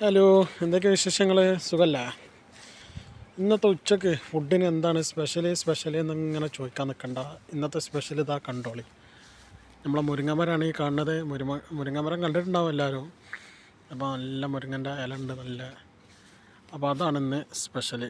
Hello എന്തൊക്കെ വിശേഷങ്ങൾ സുഖല്ല? ഇന്നത്തെ ഉച്ചയ്ക്ക് ഫുഡിന് എന്താണ് സ്പെഷ്യൽ സ്പെഷ്യൽ എന്നിങ്ങനെ ചോദിക്കാൻ നിൽക്കണ്ട ഇന്നത്തെ സ്പെഷ്യൽ ഇതാ കണ്ടോളി. നമ്മളെ മുരിങ്ങമരാണ് ഈ കാണുന്നത്. മുരിമ മുരിങ്ങമരം കണ്ടിട്ടുണ്ടാവും എല്ലാവരും. അപ്പോൾ നല്ല മുരിങ്ങന്റെ ഇല ഉണ്ട് നല്ല. അപ്പോൾ അതാണ് ഇന്ന് സ്പെഷ്യൽ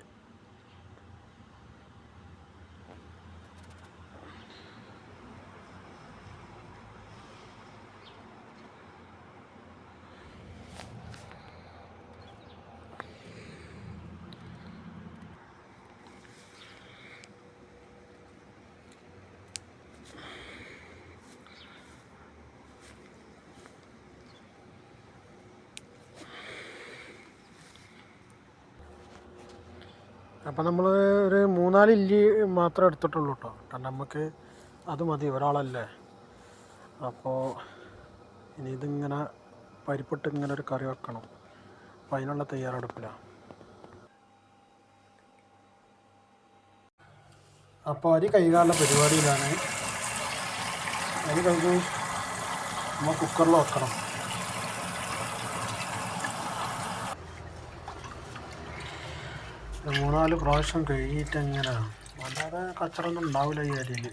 അപ്പോൾ നമ്മൾ ഒരു മൂന്നാൽ ഇല്ലി മാത്രം എടുത്തിട്ടുള്ളൂ കേട്ടോ കാരണം നമുക്ക് അത് മതി ഒരാളല്ലേ. അപ്പോൾ ഇനി ഇതിങ്ങനെ പരിപ്പിട്ട് ഇങ്ങനെ ഒരു കറി വെക്കണം. അപ്പോൾ അതിനുള്ള തയ്യാറെടുപ്പിലാണ് അപ്പോൾ അരി കൈകാലുള്ള പരിപാടിയിലാണ്. അരി കഴിഞ്ഞ് നമ്മൾ കുക്കറിൽ വെക്കണം. മൂന്നാൽ പ്രാവശ്യം കഴുകിയിട്ട് എങ്ങനെ വല്ലാതെ കച്ചറൊന്നും ഉണ്ടാവില്ല ഈ അരിയിൽ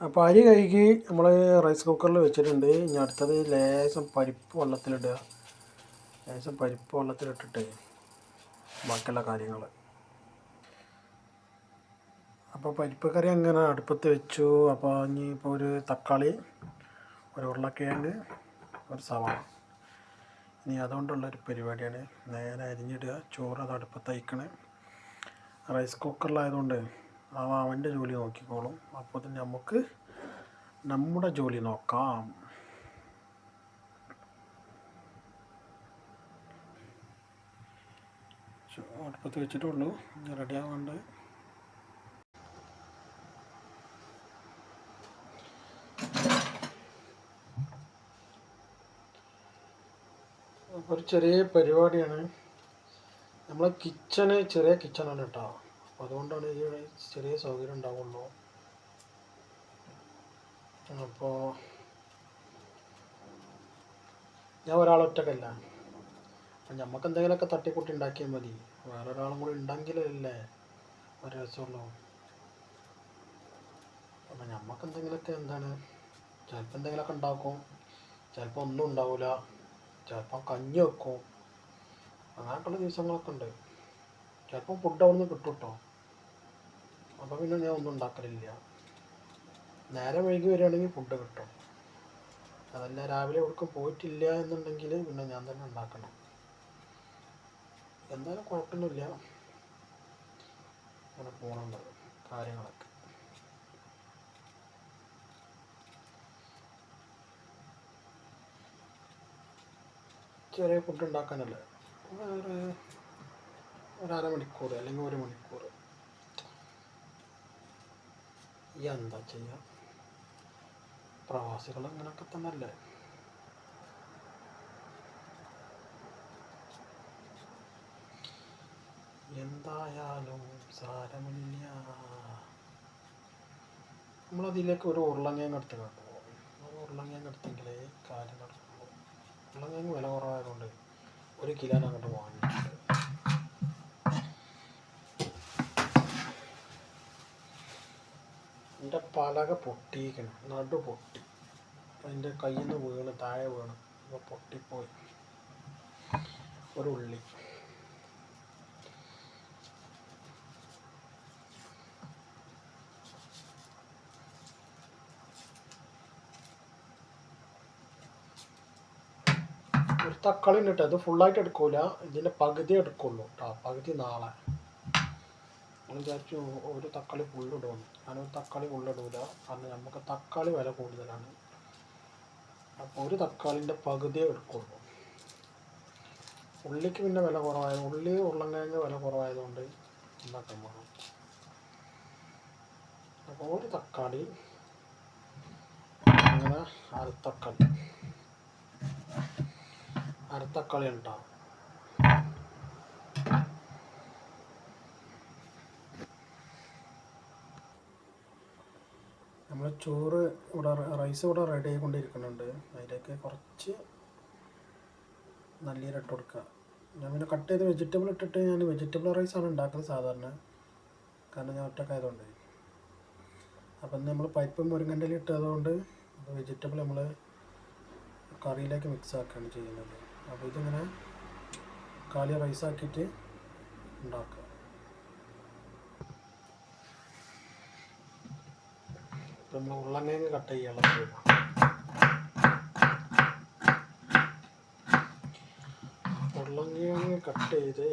അപ്പോൾ അരി കഴുകി നമ്മൾ റൈസ് കുക്കറിൽ വെച്ചിട്ടുണ്ട്. ഇനി അടുത്തത് ലേശം പരിപ്പ് വെള്ളത്തിലിടുക. ലേശം പരിപ്പ് വെള്ളത്തിലിട്ടിട്ട് ബാക്കിയുള്ള കാര്യങ്ങൾ അപ്പോൾ പരിപ്പ് കറി അങ്ങനെ അടുപ്പത്ത് വെച്ചു. അപ്പോൾ ഇനി ഇപ്പോൾ ഒരു തക്കാളി ഒരു ഉരുളക്കിഴങ്ങ് ഒരു സവാള. ഇനി അതുകൊണ്ടുള്ളൊരു പരിപാടിയാണ്. നേരെ അരിഞ്ഞിടുക ചോറ് അത് അടുപ്പത്ത് അയക്കണേ റൈസ് കുക്കറിലായതുകൊണ്ട് അവ അവന്റെ ജോലി നോക്കിക്കോളും. അപ്പോൾ തന്നെ നമുക്ക് നമ്മുടെ ജോലി നോക്കാം. അടുപ്പത്ത് വെച്ചിട്ടുള്ളൂ റെഡി ആവാണ്ട്. ചെറിയ പരിപാടിയാണ്. നമ്മളെ കിച്ചണ് ചെറിയ കിച്ചണാണ് കേട്ടോ. അപ്പോൾ അതുകൊണ്ടാണ് ഈ ചെറിയ സൗകര്യം ഉണ്ടാവുള്ളൂ. അപ്പോൾ ഞാൻ ഒരാളൊറ്റക്കല്ല അപ്പം നമുക്ക് എന്തെങ്കിലുമൊക്കെ തട്ടിക്കൂട്ടി ഉണ്ടാക്കിയാൽ മതി. വേറെ ഒരാളും കൂടി ഉണ്ടെങ്കിലല്ലേ ഒരു രസമുള്ളൂ. അപ്പം നമുക്ക് എന്തെങ്കിലുമൊക്കെ എന്താണ്? ചിലപ്പോൾ എന്തെങ്കിലുമൊക്കെ ഉണ്ടാക്കും. ചിലപ്പോൾ ഒന്നും ഉണ്ടാവില്ല ചിലപ്പോൾ കഞ്ഞി വെക്കും അങ്ങനെയൊക്കെയുള്ള ദിവസങ്ങളൊക്കെ ഉണ്ട് ചിലപ്പോൾ ഫുഡ് അവിടെ നിന്ന് കിട്ടും കേട്ടോ അപ്പോൾ പിന്നെ ഞാൻ ഒന്നും ഉണ്ടാക്കലില്ല. നേരെ വൈകി വരികയാണെങ്കിൽ ഫുഡ് കിട്ടും. അതല്ല രാവിലെ എവിടേക്കും പോയിട്ടില്ല എന്നുണ്ടെങ്കിൽ പിന്നെ ഞാൻ തന്നെ ഉണ്ടാക്കണം. എന്തായാലും കുഴപ്പമൊന്നുമില്ല. അങ്ങനെ പോകണുണ്ട് കാര്യങ്ങളൊക്കെ. ചെറിയ ഫുഡ് ഉണ്ടാക്കാനല്ലേ? ഒരു ഒരമണിക്കൂർ അല്ലെങ്കിൽ ഒരു മണിക്കൂർ. എന്താ ചെയ്യുക പ്രവാസികൾ അങ്ങനെയൊക്കെ തന്നെ അല്ലേ എന്തായാലും സാരമില്ല. നമ്മളതിലേക്ക് ഒരു ഉരുളങ്ങയും എടുത്ത് കേട്ടോ ഒരു ഉരുളങ്ങയും എടുത്തെങ്കിലേ കാര്യം നടക്കുള്ളൂ ഉരുളങ്ങയും വില കുറവായതുകൊണ്ട് ഒരു കിലോ അങ്ങോട്ട് വാങ്ങിയിട്ടുണ്ട്. എന്റെ പലക പൊട്ടിയിരിക്കണം നടു പൊട്ടി. അതിന്റെ കയ്യിൽ നിന്ന് വീണ് താഴെ വീണ്. അപ്പോൾ പൊട്ടിപ്പോയി. ഒരു ഉള്ളി. തക്കാളി ഉണ്ട് കേട്ടോ അത് ഫുള്ളായിട്ട് എടുക്കൂല. ഇതിന്റെ പകുതി എടുക്കുള്ളൂ കേട്ടോ പകുതി നാളെ. ഞാൻ വിചാരിച്ചു ഒരു തക്കാളി ഫുള്ളിടുമെന്ന് ഞാനൊരു തക്കാളി ഫുള്ളിടൂല കാരണം നമുക്ക് തക്കാളി വില കൂടുതലാണ്. അപ്പോൾ ഒരു തക്കാളിന്റെ പകുതി എടുക്കുള്ളൂ. ഉള്ളിക്ക് പിന്നെ വില കുറവായത് ഉള്ളി ഉരുളൻകിഴങ്ങ് വില കുറവായതുകൊണ്ട് ഉണ്ടാക്കാൻ പോകണം അപ്പോൾ ഒരു തക്കാളി അങ്ങനെ അരത്തക്കാളി കളി ഉണ്ടാവും നമ്മൾ ചോറ് ഇവിടെ റൈസ് ഇവിടെ റെഡി ആയിക്കൊണ്ടിരിക്കുന്നുണ്ട്. അതിലേക്ക് കുറച്ച് നല്ലീര ഇട്ട് കൊടുക്കുക. ഞാൻ പിന്നെ കട്ട് ചെയ്ത് വെജിറ്റബിൾ ഇട്ടിട്ട് ഞാൻ വെജിറ്റബിൾ റൈസാണ് ഉണ്ടാക്കുന്നത് സാധാരണ. കാരണം ഞാൻ ഒറ്റക്കായതുകൊണ്ട് അപ്പം നമ്മൾ പരിപ്പ് മുരിങ്ങന്റെ ഇട്ടതുകൊണ്ട് വെജിറ്റബിൾ നമ്മൾ കറിയിലേക്ക് മിക്സ് ആക്കുകയാണ് ചെയ്യുന്നത്. അപ്പോൾ ഇതിങ്ങനെ കാലി റൈസ് ആക്കിയിട്ട് ഉണ്ടാക്കുക. നമ്മൾ ഉരുളങ്കിഴങ്ങ് കട്ട് ചെയ്യാനുള്ള ഉരുളങ്കിഴങ്ങ് കട്ട് ചെയ്ത്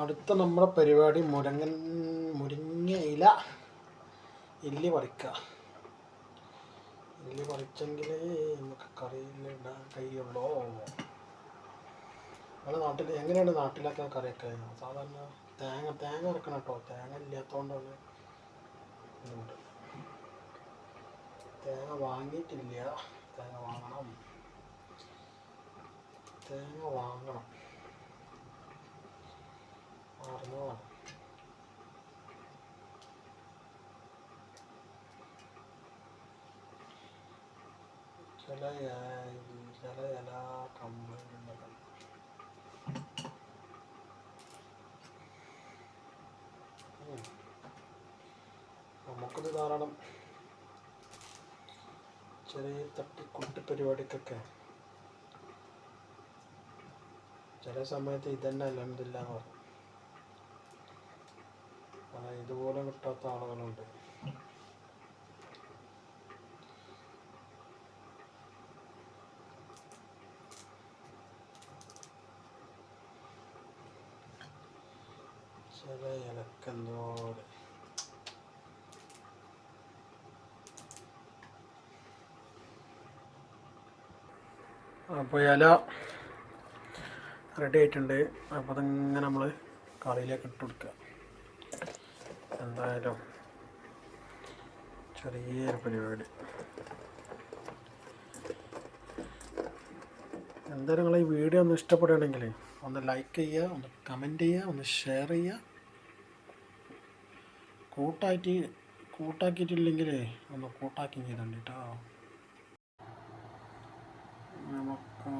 അടുത്ത നമ്മുടെ പരിപാടി മുരങ്ങൻ മുരിങ്ങ ഇല ഇല്ലി പറിക്കുക ഇല്ലി പറിച്ചെങ്കിലേ നമുക്ക് കറിയിലിടാൻ കഴിയുള്ളൂ. നമ്മുടെ നാട്ടിൽ എങ്ങനെയാണ് നാട്ടിലൊക്കെ കറിയൊക്കെ? സാധാരണ തേങ്ങ തേങ്ങ ഇറക്കണം കേട്ടോ. തേങ്ങ ഇല്ലാത്തതുകൊണ്ടാണ് തേങ്ങ വാങ്ങിയിട്ടില്ല. തേങ്ങ വാങ്ങണം. തേങ്ങ വാങ്ങണം. മറന്നതാണ് ചില ചില ഇല കമ്പനികൾ ഉം. നമുക്കിത് ധാരാളം ചെറിയ തട്ടിക്കുട്ടി പരിപാടിക്കൊക്കെ. ചില സമയത്ത് ഇതന്നെ അലഹമില്ല എന്ന് ഇതുപോലെ കിട്ടാത്ത ആളുകളുണ്ട്. ചില അപ്പോൾ ഇല റെഡി ആയിട്ടുണ്ട്. അപ്പോൾ അതിങ്ങനെ നമ്മൾ കറിയിലേക്ക് ഇട്ട് കൊടുക്കുക. എന്തായാലും ചെറിയൊരു പരിപാടി. എന്തായാലും നിങ്ങൾ ഈ വീഡിയോ ഒന്ന് ഇഷ്ടപ്പെടുകയാണെങ്കിൽ ഒന്ന് ലൈക്ക് ചെയ്യുക ഒന്ന് കമന്റ് ചെയ്യുക ഒന്ന് ഷെയർ ചെയ്യുക. കൂട്ടായിട്ട് കൂട്ടാക്കിയിട്ടില്ലെങ്കിൽ ഒന്ന് കൂട്ടാക്കി ചെയ്തോണ്ട് കേട്ടോ നമുക്ക്